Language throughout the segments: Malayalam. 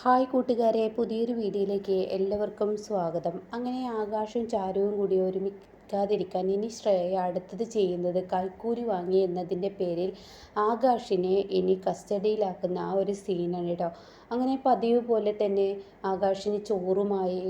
ഹായ് കൂട്ടുകാരെ പുതിയൊരു വീഡിയോയിലേക്ക് എല്ലാവർക്കും സ്വാഗതം. അങ്ങനെ ആകാശവും ചാരുവും കൂടി ഒരുമിക്കാതിരിക്കാൻ ഇനി ശ്രേയ അടുത്തത് ചെയ്യുന്നത് കൈക്കൂലി വാങ്ങി എന്നതിന്റെ പേരിൽ ആകാശിനെ ഇനി കസ്റ്റഡിയിലാക്കുന്ന ആ ഒരു സീനാണ് കേട്ടോ അങ്ങനെ പതിവ് പോലെ തന്നെ ആകാശിന് ചോറുമായി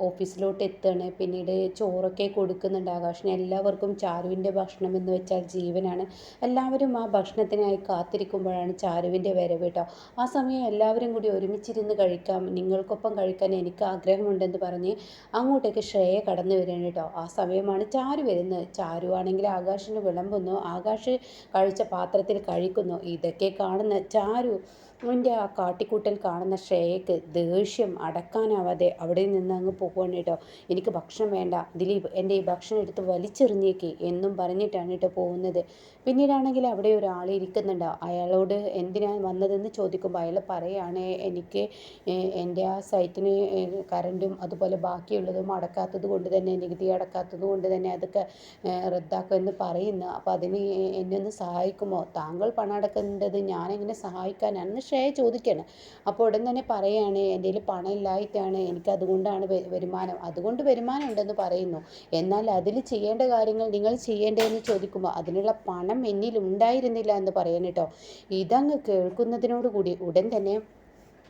ഓഫീസിലോട്ട് എത്തുകയാണ് പിന്നീട് ചോറൊക്കെ കൊടുക്കുന്നുണ്ട് ആകാശിന്. എല്ലാവർക്കും ചാരുവിന്റെ ഭക്ഷണം എന്ന് വെച്ചാൽ ജീവനാണ്. എല്ലാവരും ആ ഭക്ഷണത്തിനായി കാത്തിരിക്കുമ്പോഴാണ് ചാരുവിന്റെ വരവ് കേട്ടോ. ആ സമയം എല്ലാവരും കൂടി ഒരുമിച്ചിരുന്ന് കഴിക്കാം. നിങ്ങൾക്കൊപ്പം കഴിക്കാൻ എനിക്ക് ആഗ്രഹമുണ്ടെന്ന് പറഞ്ഞ് അങ്ങോട്ടേക്ക് ശ്രേയ കടന്നു വരികയാണ് കേട്ടോ. ആ സമയമാണ് ചാരു വരുന്നത്. ചാരു ആണെങ്കിൽ ആകാശിന് വിളമ്പുന്നു. ആകാശ് കഴിച്ച പാത്രത്തിൽ കഴിക്കുന്നു. ഇതൊക്കെ കാണുന്ന ചാരു അവന്റെ ആ കാട്ടിക്കൂട്ടൽ കാണുന്ന ശ്രേയക്ക് ദേഷ്യം അടക്കാനാവാതെ അവിടെ നിന്ന് അങ്ങ് പോകുവാണ് കേട്ടോ. എനിക്ക് ഭക്ഷണം വേണ്ട. ദിലീപ് എന്റെ ഈ ഭക്ഷണം എടുത്ത് വലിച്ചെറിഞ്ഞേക്ക് എന്നും പറഞ്ഞിട്ടാണ് കേട്ടോ പോകുന്നത്. പിന്നീടാണെങ്കിൽ അവിടെ ഒരാൾ ഇരിക്കുന്നുണ്ട്. അയാളോട് എന്തിനാണ് വന്നതെന്ന് ചോദിക്കുമ്പോൾ അയാൾ പറയുകയാണ് എനിക്ക് എന്റെ ആ സൈറ്റിന് കറണ്ടും അതുപോലെ ബാക്കിയുള്ളതും അടക്കാത്തത് കൊണ്ട് തന്നെ നികുതി അടക്കാത്തത് കൊണ്ട് തന്നെ അതൊക്കെ റദ്ദാക്കുമെന്ന് പറയുന്നു. അപ്പോൾ അതിന് എന്നെ ഒന്ന് സഹായിക്കുമോ? താങ്കൾ പണം അടക്കേണ്ടത് ഞാനെങ്ങനെ സഹായിക്കാനാണെന്ന് ശ്രേയ ചോദിക്കുകയാണ് അപ്പോൾ ഉടൻ തന്നെ പറയുകയാണ് എന്റെ കയ്യിൽ പണം ഇല്ലായിട്ടാണ് എനിക്ക് അതുകൊണ്ടാണ് വരുമാനം. അതുകൊണ്ട് വരുമാനം ഉണ്ടെന്ന് പറയുന്നു. എന്നാൽ അതിൽ ചെയ്യേണ്ട കാര്യങ്ങൾ നിങ്ങൾ ചെയ്യേണ്ടതെന്ന് ചോദിക്കുമ്പോൾ അതിനുള്ള പണം എന്നിൽ ഉണ്ടായിരുന്നില്ല എന്ന് പറയാൻ കേട്ടോ ഇതങ്ങ് കേൾക്കുന്നതിനോട് കൂടി ഉടൻ തന്നെ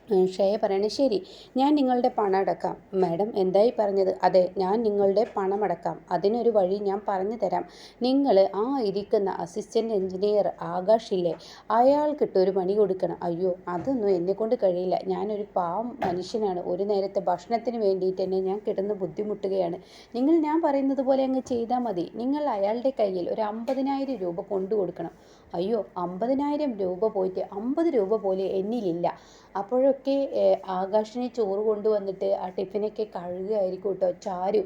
ശ്രേയ പറയണേ. ശരി ഞാൻ നിങ്ങളുടെ പണം അടക്കാം. മാഡം എന്തായി പറഞ്ഞത്? അതെ ഞാൻ നിങ്ങളുടെ പണം അടക്കാം. അതിനൊരു വഴി ഞാൻ പറഞ്ഞു തരാം. നിങ്ങൾ ആ ഇരിക്കുന്ന അസിസ്റ്റന്റ് എഞ്ചിനീയർ ആകാശില്ലേ അയാൾക്കിട്ട് ഒരു പണി കൊടുക്കണം. അയ്യോ അതൊന്നും എന്നെ കൊണ്ട് കഴിയില്ല. ഞാനൊരു പാവം മനുഷ്യനാണ്. ഒരു നേരത്തെ ഭക്ഷണത്തിന് വേണ്ടിയിട്ട് തന്നെ ഞാൻ കിടന്ന് ബുദ്ധിമുട്ടുകയാണ്. നിങ്ങൾ ഞാൻ പറയുന്നത് പോലെ അങ്ങ് ചെയ്താൽ മതി. നിങ്ങൾ അയാളുടെ കയ്യിൽ ഒരു അമ്പതിനായിരം രൂപ കൊണ്ടു കൊടുക്കണം. അയ്യോ അമ്പതിനായിരം രൂപ പോയിട്ട് അമ്പത് രൂപ പോലെ എന്നിലില്ല. അപ്പോഴൊക്കെ ആകാശിനെ ചോറ് കൊണ്ടുവന്നിട്ട് ആ ടിഫിനൊക്കെ കഴുകുകയായിരിക്കും കേട്ടോ ചാരു.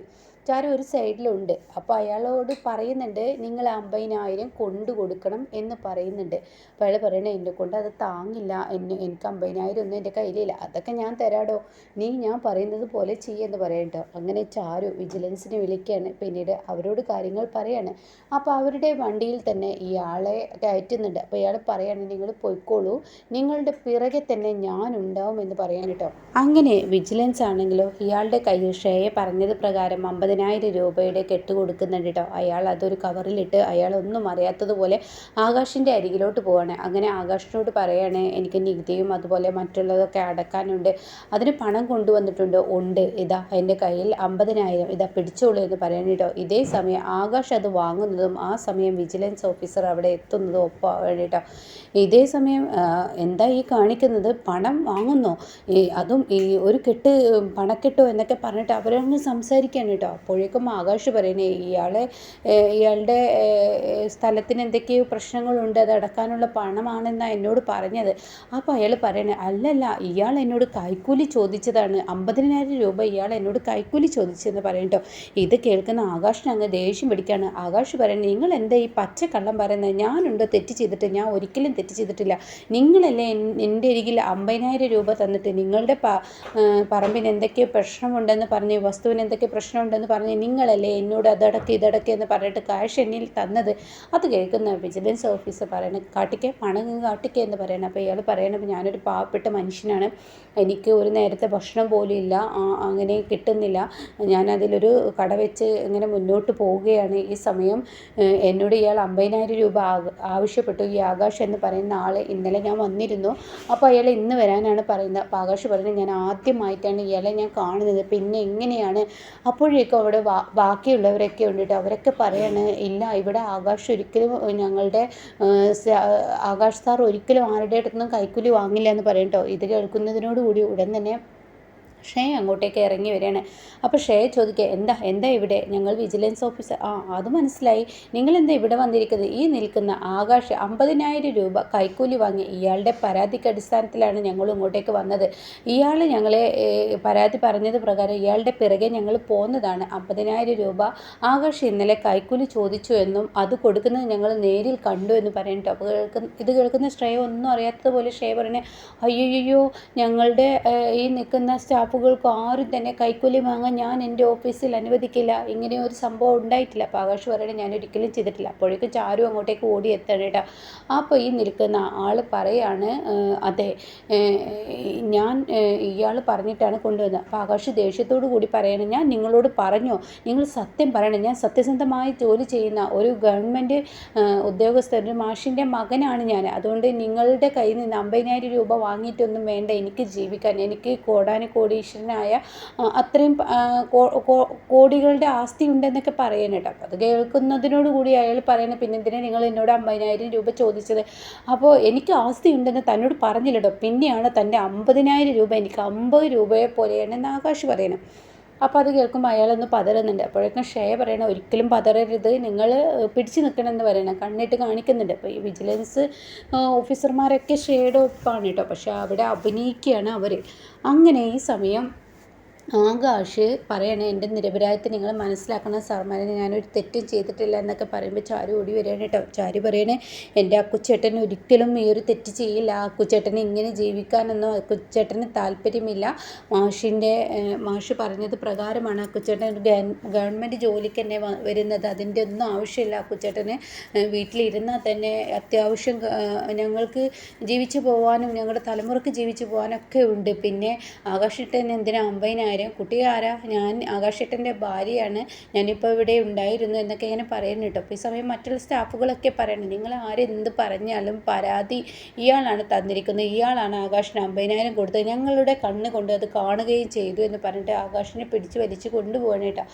ചാരു ഒരു സൈഡിലുണ്ട്. അപ്പോൾ അയാളോട് പറയുന്നുണ്ട് നിങ്ങൾ അമ്പതിനായിരം കൊണ്ടു കൊടുക്കണം എന്ന് പറയുന്നുണ്ട്. അപ്പോൾ അയാൾ പറയണേ എന്നെ കൊണ്ട് അത് താങ്ങില്ല. എന്നെ എനിക്ക് അമ്പതിനായിരം ഒന്നും എന്റെ കയ്യിലില്ല. അതൊക്കെ ഞാൻ തരാടോ. നീ ഞാൻ പറയുന്നത് പോലെ ചെയ്യുമെന്ന് പറയട്ടോ അങ്ങനെ ചാരു വിജിലൻസിനെ വിളിക്കുകയാണ്. പിന്നീട് അവരോട് കാര്യങ്ങൾ പറയാണ്. അപ്പോൾ അവരുടെ വണ്ടിയിൽ തന്നെ ഇയാളെ കയറ്റുന്നുണ്ട്. അപ്പോൾ ഇയാൾ പറയാണ് നിങ്ങൾ പൊയ്ക്കോളൂ. നിങ്ങളുടെ പിറകെ തന്നെ ഞാൻ ഉണ്ടാവും എന്ന് പറയാൻ കേട്ടോ. അങ്ങനെ വിജിലൻസ് ആണെങ്കിലോ ഇയാളുടെ കയ്യിൽ ഷേയെ പറഞ്ഞത് പ്രകാരം അമ്പത് അമ്പതിനായിരം രൂപയുടെ കെട്ട് കൊടുക്കുന്നുണ്ട് കേട്ടോ അയാൾ അതൊരു കവറിലിട്ട് അയാൾ ഒന്നും അറിയാത്തതുപോലെ ആകാശിന്റെ അരികിലോട്ട് പോവാണ്. അങ്ങനെ ആകാശിനോട് പറയാണ് എനിക്ക് നികുതിയും അതുപോലെ മറ്റുള്ളതൊക്കെ അടക്കാനുണ്ട്. അതിന് പണം കൊണ്ടുവന്നിട്ടുണ്ട്. ഉണ്ട്. ഇതാ എന്റെ കയ്യിൽ അമ്പതിനായിരം. ഇതാ പിടിച്ചോളൂ എന്ന് പറയാൻ കേട്ടോ ഇതേ സമയം ആകാശ് അത് വാങ്ങുന്നതും ആ സമയം വിജിലൻസ് ഓഫീസർ അവിടെ എത്തുന്നതും ഒപ്പം കേട്ടോ ഇതേ സമയം എന്താ ഈ കാണിക്കുന്നത്? പണം വാങ്ങുന്നോ? അതും ഈ ഒരു കെട്ട് പണക്കെട്ടോ എന്നൊക്കെ പറഞ്ഞിട്ട് അവരങ്ങ് സംസാരിക്കാൻ കേട്ടോ അപ്പോഴേക്കും ആകാശ് പറയുന്നത് ഇയാളെ ഇയാളുടെ സ്ഥലത്തിന് എന്തൊക്കെയോ പ്രശ്നങ്ങളുണ്ട് അത് അടക്കാനുള്ള പണമാണെന്നാണ് എന്നോട് പറഞ്ഞത്. അപ്പോൾ അയാൾ പറയണേ അല്ലല്ല ഇയാൾ എന്നോട് കൈക്കൂലി ചോദിച്ചതാണ്. അമ്പതിനായിരം രൂപ ഇയാൾ എന്നോട് കൈക്കൂലി ചോദിച്ചെന്ന് പറയട്ടോ ഇത് കേൾക്കുന്ന ആകാശിന് അങ്ങ് ദേഷ്യം പിടിക്കുകയാണ് ആകാശ് പറയുന്നത് നിങ്ങൾ എന്താ ഈ പച്ച കള്ളം പറയുന്നത് ഞാനുണ്ടോ തെറ്റ് ചെയ്തിട്ട് ഞാൻ ഒരിക്കലും തെറ്റ് ചെയ്തിട്ടില്ല. നിങ്ങളല്ലേ എന്റെ അരികിൽ അമ്പതിനായിരം രൂപ തന്നിട്ട് നിങ്ങളുടെ പറമ്പിന് എന്തൊക്കെയോ പ്രശ്നമുണ്ടെന്ന് പറഞ്ഞ് വസ്തുവിന് എന്തൊക്കെ പ്രശ്നമുണ്ടെന്ന് പറഞ്ഞ് നിങ്ങളല്ലേ എന്നോട് അതടക്ക് ഇതടക്ക് എന്ന് പറഞ്ഞിട്ട് കാശ് എന്നിൽ തന്നത്? അത് കേൾക്കുന്ന വിജിലൻസ് ഓഫീസർ പറയണ കാട്ടിക്ക പണം കാട്ടിക്ക എന്ന് പറയണം. അപ്പോൾ ഇയാൾ പറയണം ഞാനൊരു പാവപ്പെട്ട മനുഷ്യനാണ്. എനിക്ക് ഒരു നേരത്തെ ഭക്ഷണം പോലും ഇല്ല. അങ്ങനെ കിട്ടുന്നില്ല. ഞാനതിലൊരു കട വെച്ച് ഇങ്ങനെ മുന്നോട്ട് പോവുകയാണ്. ഈ സമയം എന്നോട് ഇയാൾ അമ്പതിനായിരം രൂപ ആവശ്യപ്പെട്ടു. ഈ ആകാശ് എന്ന് പറയുന്ന ആൾ ഇന്നലെ ഞാൻ വന്നിരുന്നു. അപ്പോൾ അയാൾ ഇന്ന് വരാനാണ് പറയുന്നത്. അപ്പോൾ ആകാശ് പറയുന്നത് ഞാൻ ആദ്യമായിട്ടാണ് ഇയാളെ ഞാൻ കാണുന്നത്. പിന്നെ എങ്ങനെയാണ്? അപ്പോഴേക്കും അവിടെ ബാക്കിയുള്ളവരൊക്കെ ഉണ്ട് അവരൊക്കെ പറയാണ് ഇല്ല ഇവിടെ ആകാശ് ഒരിക്കലും ഞങ്ങളുടെ ആകാശ് സാർ ഒരിക്കലും ആരുടെ അടുത്തുനിന്നും കൈക്കൂലി വാങ്ങില്ല എന്ന് പറയും കേട്ടോ ഇത് കേൾക്കുന്നതിനോടുകൂടി ഉടൻ തന്നെ ഷേ അങ്ങോട്ടേക്ക് ഇറങ്ങി വരികയാണ്. അപ്പോൾ ഷേ ചോദിക്കുക എന്താ എന്താ ഇവിടെ? ഞങ്ങൾ വിജിലൻസ് ഓഫീസർ. ആ അത് മനസ്സിലായി. നിങ്ങൾ എന്താ ഇവിടെ വന്നിരിക്കുന്നത്? ഈ നിൽക്കുന്ന ആകാശ് അമ്പതിനായിരം രൂപ കൈക്കൂലി വാങ്ങി ഇയാളുടെ പരാതിക്ക് അടിസ്ഥാനത്തിലാണ് ഞങ്ങൾ ഇങ്ങോട്ടേക്ക് വന്നത്. ഇയാൾ ഞങ്ങളെ പരാതി പറഞ്ഞത് പ്രകാരം ഇയാളുടെ പിറകെ ഞങ്ങൾ പോകുന്നതാണ് അമ്പതിനായിരം രൂപ ആകാശ് ഇന്നലെ കൈക്കൂലി ചോദിച്ചു എന്നും അത് കൊടുക്കുന്നത് ഞങ്ങൾ നേരിൽ കണ്ടു എന്ന് പറയുന്നുണ്ട്. അപ്പോൾ കേൾക്കുന്ന ഇത് കേൾക്കുന്ന ശ്രേയ ഒന്നും അറിയാത്തതുപോലെ ഷേ പറഞ്ഞ അയ്യോ ഞങ്ങളുടെ ഈ നിൽക്കുന്ന സ്റ്റാഫ് സ്റ്റാഫുകൾക്കും ആരും തന്നെ കൈക്കൂലി വാങ്ങാൻ ഞാൻ എന്റെ ഓഫീസിൽ അനുവദിക്കില്ല. ഇങ്ങനെ ഒരു സംഭവം ഉണ്ടായിട്ടില്ല. അപ്പോൾ ആകാശ് പറയണേ ഞാൻ ഒരിക്കലും ചെയ്തിട്ടില്ല. അപ്പോഴേക്കും ചാരു അങ്ങോട്ടേക്ക് ഓടി എത്തണം കേട്ടോ. അപ്പോൾ ഈ നിൽക്കുന്ന ആൾ പറയാണ് അതെ ഞാൻ ഇയാൾ പറഞ്ഞിട്ടാണ് കൊണ്ടുവന്നത്. അപ്പോൾ ആകാശ് ദേഷ്യത്തോടു കൂടി പറയണം ഞാൻ നിങ്ങളോട് പറഞ്ഞോ. നിങ്ങൾ സത്യം പറയണം. ഞാൻ സത്യസന്ധമായി ജോലി ചെയ്യുന്ന ഒരു ഗവൺമെന്റ് ഉദ്യോഗസ്ഥ ഒരു മാഷിന്റെ മകനാണ് ഞാൻ. അതുകൊണ്ട് നിങ്ങളുടെ കയ്യിൽ നിന്ന് അമ്പതിനായിരം രൂപ വാങ്ങിയിട്ടൊന്നും വേണ്ട. എനിക്ക് ജീവിക്കാൻ എനിക്ക് കോടാന കോടീശ്വരനായ അത്രയും കോടികളുടെ ആസ്തി ഉണ്ടെന്നൊക്കെ പറയണം കേട്ടോ. അപ്പോൾ അത് കേൾക്കുന്നതിനോട് കൂടി അയാൾ പറയുന്നത് പിന്നെ എന്തിനാ നിങ്ങൾ എന്നോട് അമ്പതിനായിരം രൂപ ചോദിച്ചത്? അപ്പോൾ എനിക്ക് ആസ്തി ഉണ്ടെന്ന് തന്നോട് പറഞ്ഞില്ലട്ടോ പിന്നെയാണ് തന്റെ അമ്പതിനായിരം രൂപ എനിക്ക് അമ്പത് രൂപയെ പോലെയാണ് എന്ന് ആകാശ് പറയണം അപ്പോൾ അത് കേൾക്കുമ്പോൾ അയാളൊന്ന് പതറുന്നുണ്ട്. അപ്പോഴേക്കും ഷേ പറയണ ഒരിക്കലും പതറരുത്. നിങ്ങൾ പിടിച്ചു നിൽക്കണമെന്ന് പറയണം. കണ്ണിട്ട് കാണിക്കുന്നുണ്ട്. അപ്പോൾ ഈ വിജിലൻസ് ഓഫീസർമാരൊക്കെ ഷേയുടെ ഒപ്പാണ് കേട്ടോ. പക്ഷേ അവിടെ അഭിനയിക്കുകയാണ് അവർ അങ്ങനെ ഈ സമയം ആകാശ് പറയണേ എന്റെ നിരപരാധത്തെ നിങ്ങൾ മനസ്സിലാക്കണം സാർമാരെ ഞാനൊരു തെറ്റും ചെയ്തിട്ടില്ല എന്നൊക്കെ പറയുമ്പോൾ ചാരു ഓടി വരികയാണ് കേട്ടോ. ചാരു പറയണേ എന്റെ അക്കുച്ചേട്ടൻ ഒരിക്കലും ഈ ഒരു തെറ്റ് ചെയ്യില്ല. അക്കുച്ചേട്ടന് ഇങ്ങനെ ജീവിക്കാനൊന്നും അക്കുച്ചേട്ടന് താല്പര്യമില്ല. മാഷിന്റെ മാഷ് പറഞ്ഞത് പ്രകാരമാണ്. അക്കുച്ചേട്ടൻ ഒരു ഗവൺമെന്റ് ജോലിക്ക് തന്നെ വരുന്നത്. അതിന്റെ ഒന്നും ആവശ്യമില്ല. അക്കുച്ചേട്ടന് വീട്ടിലിരുന്നാൽ തന്നെ അത്യാവശ്യം ഞങ്ങൾക്ക് ജീവിച്ചു പോകാനും ഞങ്ങളുടെ തലമുറയ്ക്ക് ജീവിച്ചു പോകാനൊക്കെ ഉണ്ട്. പിന്നെ ആകാശേട്ടൻ എന്തിനാ അമ്പതിനായിരം കുട്ടി ആരാ? ഞാൻ ആകാശേട്ടന്റെ ഭാര്യയാണ്. ഞാനിപ്പോൾ ഇവിടെ ഉണ്ടായിരുന്നു എന്നൊക്കെ ഇങ്ങനെ പറയുന്നു കേട്ടോ. അപ്പോൾ ഈ സമയം മറ്റുള്ള സ്റ്റാഫുകളൊക്കെ പറയണം നിങ്ങൾ ആരെന്ത് പറഞ്ഞാലും പരാതി ഇയാളാണ് തന്നിരിക്കുന്നത്. ഇയാളാണ് ആകാശിന് അമ്പതിനായിരം കൊടുത്തത്. ഞങ്ങളുടെ കണ്ണ് കൊണ്ട് അത് കാണുകയും ചെയ്തു എന്ന് പറഞ്ഞിട്ട് ആകാശിനെ പിടിച്ച് വലിച്ച് കൊണ്ടുപോകണം കേട്ടോ.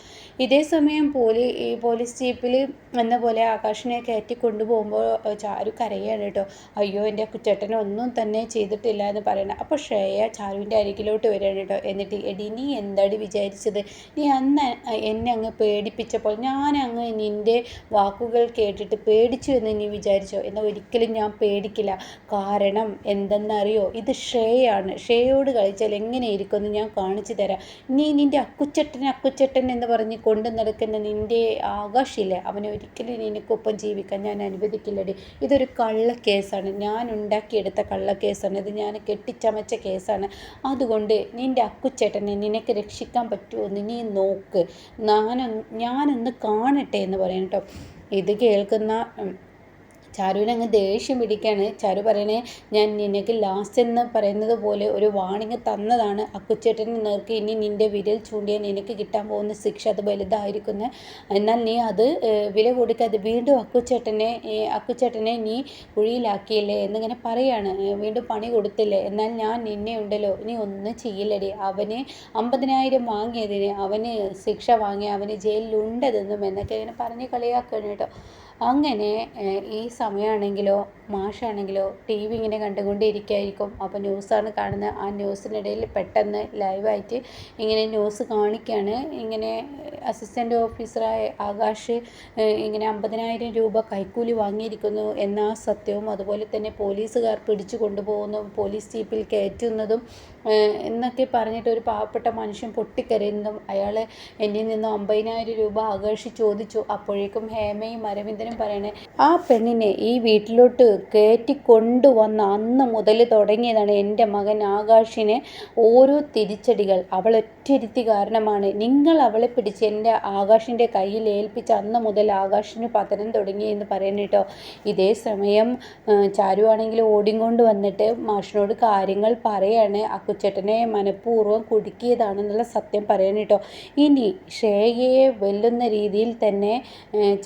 ഇതേ സമയം പോലീ ഈ പോലീസ് ജീപ്പിൽ എന്ന പോലെ ആകാശിനെ കയറ്റി കൊണ്ടുപോകുമ്പോൾ ചാരു കരയാണ് കേട്ടോ. അയ്യോ എന്റെ കുറ്റേട്ടനൊന്നും തന്നെ ചെയ്തിട്ടില്ല എന്ന് പറയണം. അപ്പോൾ ശ്രേയ ചാരുവിന്റെ അരികിലോട്ട് വരികയാണ് കേട്ടോ. എന്നിട്ട് എടി നീ എന്താടി വിചാരിച്ചത്? നീ അന്ന് എന്നെ അങ്ങ് പേടിപ്പിച്ചപ്പോൾ ഞാൻ അങ്ങ് നിന്റെ വാക്കുകൾ കേട്ടിട്ട് പേടിച്ചു എന്ന് നീ വിചാരിച്ചോ? എന്നാൽ ഒരിക്കലും ഞാൻ പേടിക്കില്ല. കാരണം എന്തെന്നറിയോ? ഇത് ഷേയാണ് ഷേയോട് കളിച്ചാൽ എങ്ങനെ ഇരിക്കുമെന്ന് ഞാൻ കാണിച്ചു തരാം. നീ നിന്റെ അക്കുച്ചട്ടൻ അക്കുച്ചട്ടൻ എന്ന് പറഞ്ഞ് കൊണ്ടു നടക്കുന്ന നിന്റെ ആകാശില്ലേ? അവനെ ഒരിക്കലും നിനക്കൊപ്പം ജീവിക്കാൻ ഞാൻ അനുവദിക്കില്ലടി. ഇതൊരു കള്ളക്കേസാണ്. ഞാൻ ഉണ്ടാക്കിയെടുത്ത കള്ളക്കേസാണ്. ഇത് ഞാൻ കെട്ടിച്ചമച്ച കേസാണ്. അതുകൊണ്ട് നിന്റെ അക്കുച്ചേട്ടനെ നിനക്ക് രക്ഷിക്കാൻ പറ്റുമോ? എന്ന് നോക്ക്. ഞാനൊന്ന് ഞാനൊന്ന് കാണട്ടെ എന്ന് പറയണം കേട്ടോ. ഇത് കേൾക്കുന്ന ചാരുവിന് അങ്ങ് ദേഷ്യം പിടിക്കുകയാണ് ചാരു പറയണേ ഞാൻ നിനക്ക് ലാസ്റ്റ് എന്ന് പറയുന്നത് പോലെ ഒരു വാണിങ് തന്നതാണ്. അക്കുച്ചേട്ടന് നേർക്ക് ഇനി നിന്റെ വിരൽ ചൂണ്ടിയാൽ നിനക്ക് കിട്ടാൻ പോകുന്ന ശിക്ഷ അത് വലുതായിരിക്കുന്നു. എന്നാൽ നീ അത് വില കൊടുക്കാതെ വീണ്ടും അക്കുച്ചേട്ടനെ അക്കുച്ചേട്ടനെ നീ കുഴിയിലാക്കിയില്ലേ? എന്നിങ്ങനെ പറയാണ്. വീണ്ടും പണി കൊടുത്തില്ലേ? എന്നാൽ ഞാൻ നിന്നെ ഉണ്ടല്ലോ. നീ ഒന്നും ചെയ്യില്ലടി. അവന് അമ്പതിനായിരം വാങ്ങിയതിന് അവന് ശിക്ഷ വാങ്ങി അവന് ജയിലിലുണ്ടതെന്നും എന്നൊക്കെ ഇങ്ങനെ പറഞ്ഞ് കളിയാക്കണം കേട്ടോ. അങ്ങനെ ഈ സമയമാണെങ്കിലോ മാഷാണെങ്കിലോ ടി വി ഇങ്ങനെ കണ്ടുകൊണ്ടിരിക്കുകയായിരിക്കും അപ്പോൾ ന്യൂസാണ് കാണുന്നത് ആ ന്യൂസിനിടയിൽ പെട്ടെന്ന് ലൈവായിട്ട് ഇങ്ങനെ ന്യൂസ് കാണിക്കുകയാണ് ഇങ്ങനെ അസിസ്റ്റന്റ് ഓഫീസറായ ആകാശ് ഇങ്ങനെ അമ്പതിനായിരം രൂപ കൈക്കൂലി വാങ്ങിയിരിക്കുന്നു എന്ന സത്യവും അതുപോലെ തന്നെ പോലീസുകാർ പിടിച്ചു കൊണ്ടുപോകുന്നു പോലീസ് ജീപ്പിൽ കയറ്റുന്നതും എന്നൊക്കെ പറഞ്ഞിട്ട് ഒരു പാവപ്പെട്ട മനുഷ്യൻ പൊട്ടിക്കരയുന്നതും അയാൾ എന്നിൽ നിന്ന് അമ്പതിനായിരം രൂപ ആകർഷി ചോദിച്ചു. അപ്പോഴേക്കും ഹേമയും അരവിന്ദനും പറയണേ ആ പെണ്ണിനെ ഈ വീട്ടിലോട്ട് കയറ്റി കൊണ്ടുവന്ന അന്ന് മുതൽ തുടങ്ങിയതാണ് എന്റെ മകൻ ആകാശിനെ ഓരോ തിരിച്ചടികൾ. അവൾ ഒറ്റയിരുത്തി കാരണമാണ്. നിങ്ങൾ അവളെ പിടിച്ച് എന്റെ ആകാശിന്റെ കയ്യിൽ ഏൽപ്പിച്ച അന്ന് മുതൽ ആകാശിന് പതനം തുടങ്ങി എന്ന് പറയുന്നു കേട്ടോ ഇതേ സമയം ചാരുവാണെങ്കിൽ ഓടിക്കൊണ്ട് വന്നിട്ട് മാഷിനോട് കാര്യങ്ങൾ പറയാണ്. അക്കുച്ചേട്ടനെ മനഃപൂർവം കുടുക്കിയതാണെന്നുള്ള സത്യം പറയണം കേട്ടോ. ഇനി ശ്രേയയെ വെല്ലുന്ന രീതിയിൽ തന്നെ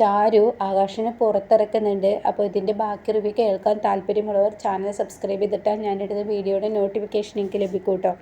ചാരു ആകാശിനെ പുറത്തിറക്കുന്നുണ്ട്. അപ്പോൾ ഇതിന്റെ ബാക്കി റിവ്യൂ കേൾക്കാൻ താല്പര്യമുള്ളവർ ചാനൽ സബ്സ്ക്രൈബ് ചെയ്തിട്ടാൽ ഞാനിടുന്ന വീഡിയോയുടെ നോട്ടിഫിക്കേഷൻ എനിക്ക് ലഭിക്കും കേട്ടോ.